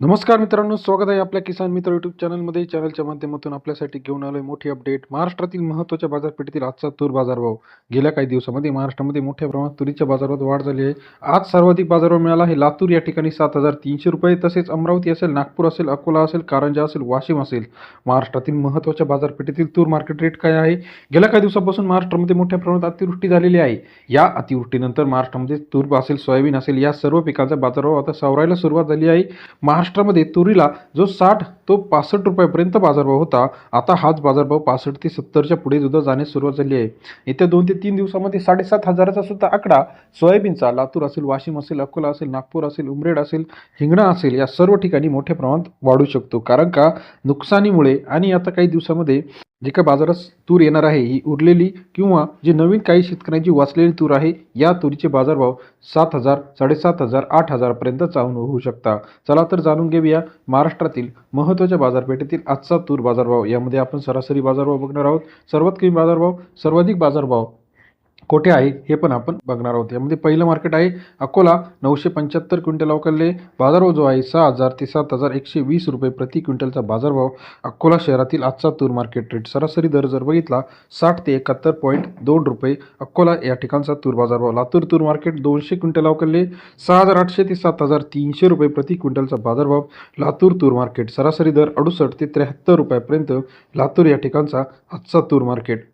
नमस्कार मित्रांनो स्वागत आहे आपल्या किसान मित्र युट्यूब चॅनलमध्ये. चॅनलच्या माध्यमातून आपल्यासाठी घेऊन आलोय मोठी अपडेट महाराष्ट्रातील महत्त्वाच्या बाजारपेठेतील आजचा तूर बाजारभाव. गेल्या काही दिवसामध्ये महाराष्ट्रामध्ये मोठ्या प्रमाणात तुरीच्या बाजारात वाढ झाली आहे. आज सर्वाधिक बाजारभाव मिळाला आहे. लातूर या ठिकाणी सात हजार तीनशे रुपये तसेच अमरावती असेल नागपूर असेल अकोला असेल कारंजा असेल वाशिम असेल. महाराष्ट्रातील महत्त्वाच्या बाजारपेठेतील तूर मार्केट रेट काय आहे? गेल्या काही दिवसापासून महाराष्ट्रामध्ये मोठ्या प्रमाणात अतिवृष्टी झालेली आहे. या अतिवृष्टीनंतर महाराष्ट्रामध्ये तूर असेल सोयाबीन असेल या सर्व पिकांचा बाजारभाव आता सावरायला सुरुवात झाली आहे. महाराष्ट्रामध्ये तुरीला जो साठ तो पासष्ट रुपयापर्यंत बाजारभाव होता आता हाच बाजारभाव पासष्ट ते सत्तरच्या पुढे सुद्धा जाण्यास सुरुवात झाली आहे. येत्या दोन ते तीन दिवसामध्ये साडेसात हजाराचा सुद्धा आकडा सोयाबीनचा लातूर असेल वाशिम असेल अकोला असेल नागपूर असेल उमरेड असेल हिंगणा असेल या सर्व ठिकाणी मोठ्या प्रमाणात वाढू शकतो. कारण का? नुकसानीमुळे आणि आता काही दिवसामध्ये जे काय बाजारात तूर येणार आहे ही उरलेली किंवा जी नवीन काही शेतकऱ्यांची वाचलेली तूर आहे या तुरीचे बाजारभाव सात हजार साडेसात हजार आठ हजारपर्यंत जाऊन होऊ शकता. चला तर जाणून घेऊया महाराष्ट्रातील महत्त्वाच्या बाजारपेठेतील आजचा तूर बाजारभाव. यामध्ये आपण सरासरी बाजारभाव बघणार आहोत. सर्वात कमी बाजारभाव सर्वाधिक बाजारभाव कोठे आहे हे पण आपण बघणार आहोत. यामध्ये पहिलं मार्केट आहे अकोला. नऊशे पंच्याहत्तर क्विंटल अवकालले बाजारभाव जो आहे सहा हजार ते सात हजार एकशे वीस रुपये प्रति क्विंटलचा बाजारभाव. अकोला शहरातील आजचा तूर मार्केट रेट सरासरी दर जर बघितला साठ ते एकाहत्तर पॉईंट दोन रुपये. अकोला या ठिकाणचा तूर बाजारभाव. लातूर तूर मार्केट दोनशे क्विंटल अवकालले सहा हजार आठशे ते सात हजार तीनशे रुपये प्रति क्विंटलचा बाजारभाव. लातूर तूर मार्केट सरासरी दर अडुसष्ट ते त्र्याहत्तर रुपयापर्यंत लातूर या ठिकाणचा आजचा तूर मार्केट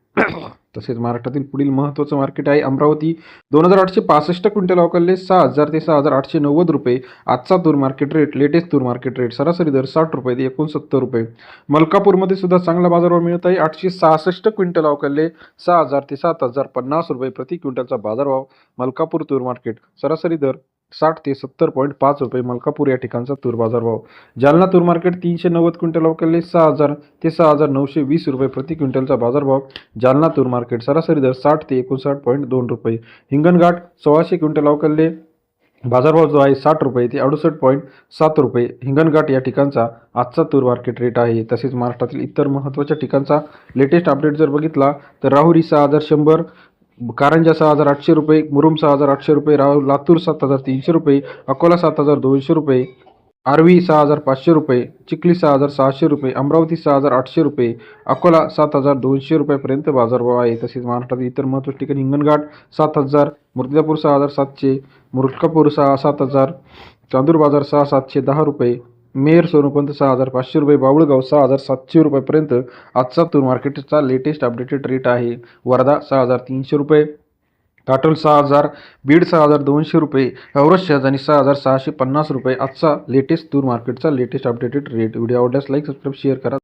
तसेच महाराष्ट्रातील पुढील महत्त्वाचं मार्केट आहे अमरावती. दोन हजार आठशे पासष्ट क्विंटल अवकालले सहा हजार ते सहा हजार आठशे नव्वद रुपये. आजचा तूर मार्केट रेट लेटेस्ट तूर मार्केट रेट सरासरी दर साठ रुपये ते एकोणसत्तर रुपये. मलकापूरमध्ये सुद्धा चांगला बाजारभाव मिळत आहे. आठशे सहासष्ट क्विंटल अवकालले सहा हजार ते सात हजार पन्नास रुपये प्रति क्विंटलचा बाजारभाव मलकापूर तूर मार्केट सरासरी दर साठ ते सत्तर पॉईंट पाच रुपये मलकापूर या ठिकाणचा तूर बाजारभाव जालना तूर मार्केट तीनशे नव्वद क्विंटल अवकालले सहा हजार ते सहा हजार नऊशे वीस रुपये प्रति क्विंटलचा बाजारभाव जालना तूर मार्केट सरासरी दर साठ ते एकोणसाठ पॉईंट दोन रुपये. हिंगणघाट सोळाशे क्विंटल अवकालले बाजारभाव जो आहे साठ रुपये ते अडुसष्ट पॉईंट सात रुपये. हिंगणघाट या ठिकाणचा आजचा तूर मार्केट रेट आहे. तसेच महाराष्ट्रातील इतर महत्त्वाच्या ठिकाणचा लेटेस्ट अपडेट जर बघितला तर राहुरी सहा हजार शंभर कारंजा सहा हजार आठशे रुपये मुरुम सहा हजार आठशे रुपये राव लातूर सात हजार तीनशे रुपये अकोला सात हजार दोनशे रुपये आर्वी सहा हजार पाचशे रुपये चिखली सहा हजार सहाशे रुपये अमरावती सहा हजार आठशे रुपये अकोला सात हजार दोनशे रुपयापर्यंत बाजारभाव आहे. तसेच महाराष्ट्रातील इतर महत्त्वाचे ठिकाणी हिंगणघाट सात हजार मूर्तिजापूर सहा हजार सातशे मुर्कापूर सहा सात हजार चांदूर बाजार सहा सातशे दहा रुपये मेर सोनोपंत सहा हजार पाचशे रुपये बावळगाव सहा हजार सातशे रुपयेपर्यंत आजचा तूर मार्केटचा लेटेस्ट अपडेटेड रेट आहे. वर्धा सहा हजार तीनशे रुपये काटोल सहा हजार बीड सहा हजार दोनशे रुपये औरंगाबाद आणि सहा हजार सहाशे पन्नास रुपये आजचा लेटेस्ट तूर मार्केटचा लेटेस्ट अपडेटेड रेट व्हिडिओ आवडल्यास लाईक सबस्क्राईब शेअर करा.